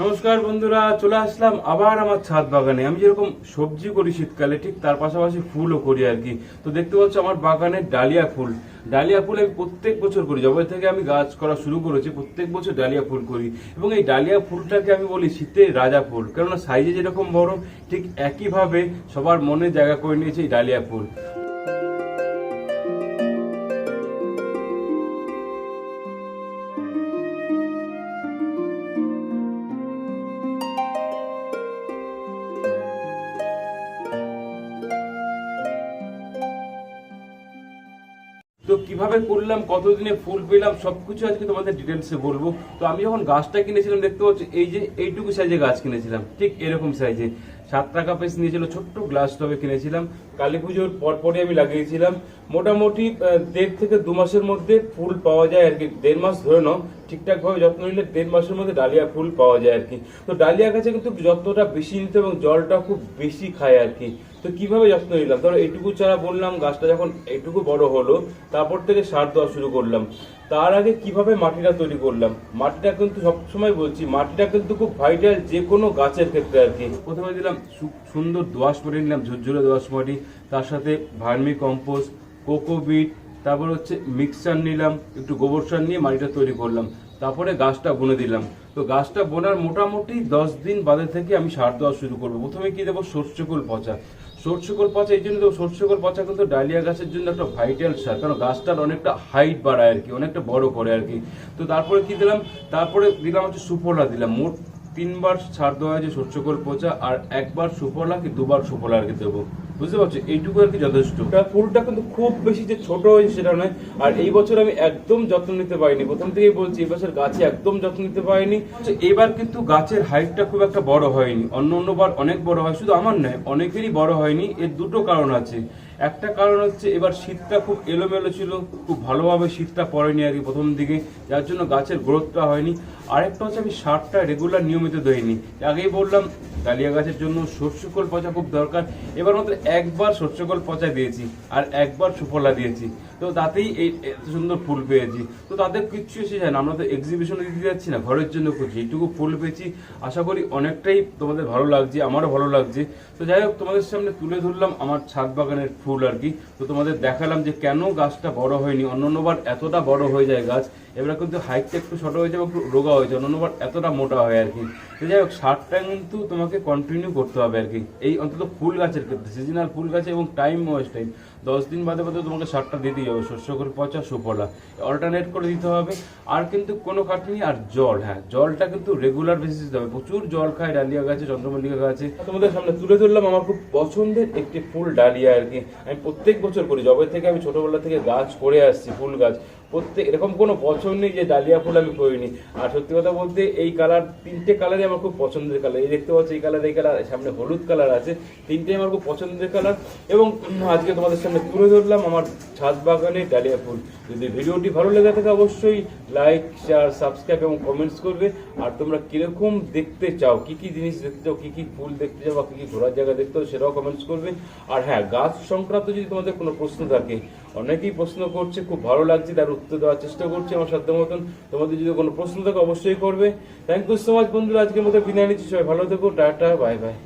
নমস্কার বন্ধুরা, চলে আসলাম আবার আমার ছাদ বাগানে। আমি যেরকম সবজি করি শীতকালে, ঠিক তার পাশাপাশি ফুলও করি আর কি। তো দেখতে পাচ্ছ আমার বাগানে ডালিয়া ফুল। ডালিয়া ফুল আমি প্রত্যেক বছর করি। যবে থেকে আমি গাছ করা শুরু করেছি, প্রত্যেক বছর ডালিয়া ফুল করি। এবং এই ডালিয়া ফুলটাকে আমি বলি শীতের রাজা ফুল। কেননা সাইজে যেরকম বড়, ঠিক একইভাবে সবার মনে জায়গা করে নিয়েছে এই ডালিয়া ফুল। তো কীভাবে করলাম, কতদিনে ফুল পেলাম, সবকিছু আজকে তোমাদের ডিটেলসে বলব। তো আমি যখন গাছটা কিনেছিলাম, দেখতে পাচ্ছি, এই যে এইটুকু সাইজে গাছ কিনেছিলাম, ঠিক এরকম সাইজে সাত টাকা পিস নিয়েছিল, ছোট্ট গ্লাস টবে কিনেছিলাম। কালী পুজোর পরপরই আমি লাগিয়েছিলাম। মোটামুটি দেড় থেকে দু মাসের মধ্যে ফুল পাওয়া যায় আর কি। দেড় মাস ধরে নাও ঠিকঠাক ভাবে যত্ন নিলে দেড় মাসের মধ্যে ডালিয়া ফুল পাওয়া যায় আর কি। তো ডালিয়া গাছে কিন্তু যত্নটা বেশি নিতে এবং জলটা খুব বেশি খায় আর কি। তো কীভাবে যত্ন নিলাম? ধরো, এইটুকু চারা বললাম, গাছটা যখন এইটুকু বড় হলো, তারপর থেকে সার দেওয়া শুরু করলাম। তার আগে কীভাবে মাটিটা তৈরি করলাম? মাটিটা কিন্তু সবসময় বলছি, মাটিটা কিন্তু খুব ভাইটাল যে কোনো গাছের ক্ষেত্রে আর কি। প্রথমে দিলাম সুন্দর দোয়াশ মাটি নিলাম, ঝুরঝুরে দোয়াশ মাটি তার সাথে ভার্মি কম্পোস্ট কোকোবিট তারপর হচ্ছে মিক্সার নিলাম, একটু গোবর সার নিয়ে মাটিটা তৈরি করলাম। তারপরে গাছটা বুনে দিলাম। তো গাছটা বোনার মোটামুটি দশ দিন বাদে থেকে আমি সার দেওয়া শুরু করব। প্রথমে কি দেবো? সর্ষেকোল পচা। সর্ষেকোল পচা, এই জন্য তো সর্ষেকোল পচা কিন্তু ডালিয়া গাছের জন্য একটা ভাইটাল সার, কারণ গাছটার অনেকটা হাইট বাড়ায় আর কি, অনেকটা বড় করে আর কি। তো তারপরে কি দিলাম? তারপরে দিলাম হচ্ছে সুফলা দিলাম, মোট তিনবার ছাড় দেওয়া হয়েছে সর্ষেকোল পচা আর একবার সুফলা কি দুবার সুফলা আর কি দেবো। বুঝতে পারছ? এইটুকু আর কি যথেষ্ট। ফুলটা কিন্তু খুব বেশি যে ছোট হয়েছে সেটা নয়। আর এই বছর আমি একদম যত্ন নিতে পারিনি। প্রথম থেকেই বলছি এই বছর গাছে একদম যত্ন নিতে পারিনি। তো এবার কিন্তু গাছের হাইটটা খুব একটা বড় হয়নি। অন্য অন্যবার অনেক বড় হয়। শুধু আমার নয় অনেকেরই বড় হয়নি। এর দুটো কারণ আছে। একটা কারণ হচ্ছে এবার শীতটা খুব এলোমেলো ছিল, খুব ভালোভাবে শীতটা পড়েনি আর কি প্রথম দিকে, যার জন্য গাছের গ্রোথটা হয়নি। আরেকটা হচ্ছে আমি সারটা রেগুলার নিয়মিত দেইনি। আগেই বললাম, ডালিয়া গাছের জন্য সর্ষেকল পচা খুব দরকার। এবার মাত্র একবার সর্ষেকল পচা দিয়েছি আর একবার সুফলা দিয়েছি। তো তাতেই এই এত সুন্দর ফুল পেয়েছি। তো তাদের কিচ্ছু এসে যায় না, আমরা তো এক্সিবিশনে দিতে যাচ্ছি না, ঘরের জন্য করছি এইটুকু ফুল পেয়েছি। আশা করি অনেকটাই তোমাদের ভালো লাগছে, আমারও ভালো লাগছে। তো যাই হোক, তোমাদের সামনে তুলে ধরলাম আমার ছাদ বাগানের ফুল। আর কি। তো তোমাদের দেখালাম যে কেন গাছটা বড় হয়নি। অন্যান্যবার এতটা বড় হয়ে যায় গাছ, এবার কিন্তু হাইটটা একটু ছোট হয়েছে এবং একটু রোগা হয়েছে। অন্যান্যবার এতটা মোটা হয় আর কি। তো যাই হোক, সারটা কিন্তু তোমাকে কন্টিনিউ করতে হবে আর কি। এই অন্তত ফুল গাছের ক্ষেত্রে সিজনাল ফুল গাছে এবং টাইম ওয়েস্ট টাইম দশ দিন বাদে বাদে তোমাকে সারটা দিতেই হবে শস্যকর পচা, সুফলা। অল্টারনেট করে দিতে হবে। আর কিন্তু কোনো খাটনি আর জল হ্যাঁ জলটা কিন্তু রেগুলার বেসিস দিতে হবে প্রচুর জল খায় ডালিয়া গাছে, চন্দ্রমল্লিকা গাছে। তোমাদের সামনে তুলে ধরলাম আমার খুব পছন্দের একটি ফুল ডালিয়া আর কি। আমি প্রত্যেক বছর করি। যবে থেকে আমি ছোটোবেলা থেকে গাছ করে আসছি, ফুল গাছ, প্রত্যেক এরকম কোনো পছন্দ নেই যে ডালিয়া ফুল আমি করিনি। আর সত্যি কথা বলতে, এই কালার তিনটে কালারই আমার খুব পছন্দের কালার। এই দেখতে পাচ্ছি, এই কালার এই কালার, সামনে হলুদ কালার আছে। তিনটেই আমার খুব পছন্দের কালার। এবং আজকে তোমাদের সামনে তুলে ধরলাম আমার ছাদ বাগানে ডালিয়া ফুল। যদি ভিডিওটি ভালো লেগে থাকে, অবশ্যই লাইক শেয়ার সাবস্ক্রাইব এবং কমেন্টস করবে। আর তোমরা কীরকম দেখতে চাও, কি কি জিনিস দেখতে চাও, কি কি ফুল দেখতে চাও বা কী কী ঘোরার জায়গা দেখতে চাও, সেটাও কমেন্টস করবে। আর হ্যাঁ গাছ সংক্রান্ত যদি তোমাদের কোনো প্রশ্ন থাকে, অনেকেই প্রশ্ন করছে, খুব ভালো লাগছে, তার উত্তর দেওয়ার চেষ্টা করছি আমার সাধ্য মতন। তোমাদের যদি কোনো প্রশ্ন থাকে, অবশ্যই করবে। থ্যাংক ইউ সো মাচ বন্ধুরা, আজকের মতো বিদায় নিচ্ছি। সবাই ভালো থেকো, টাটা বাই বাই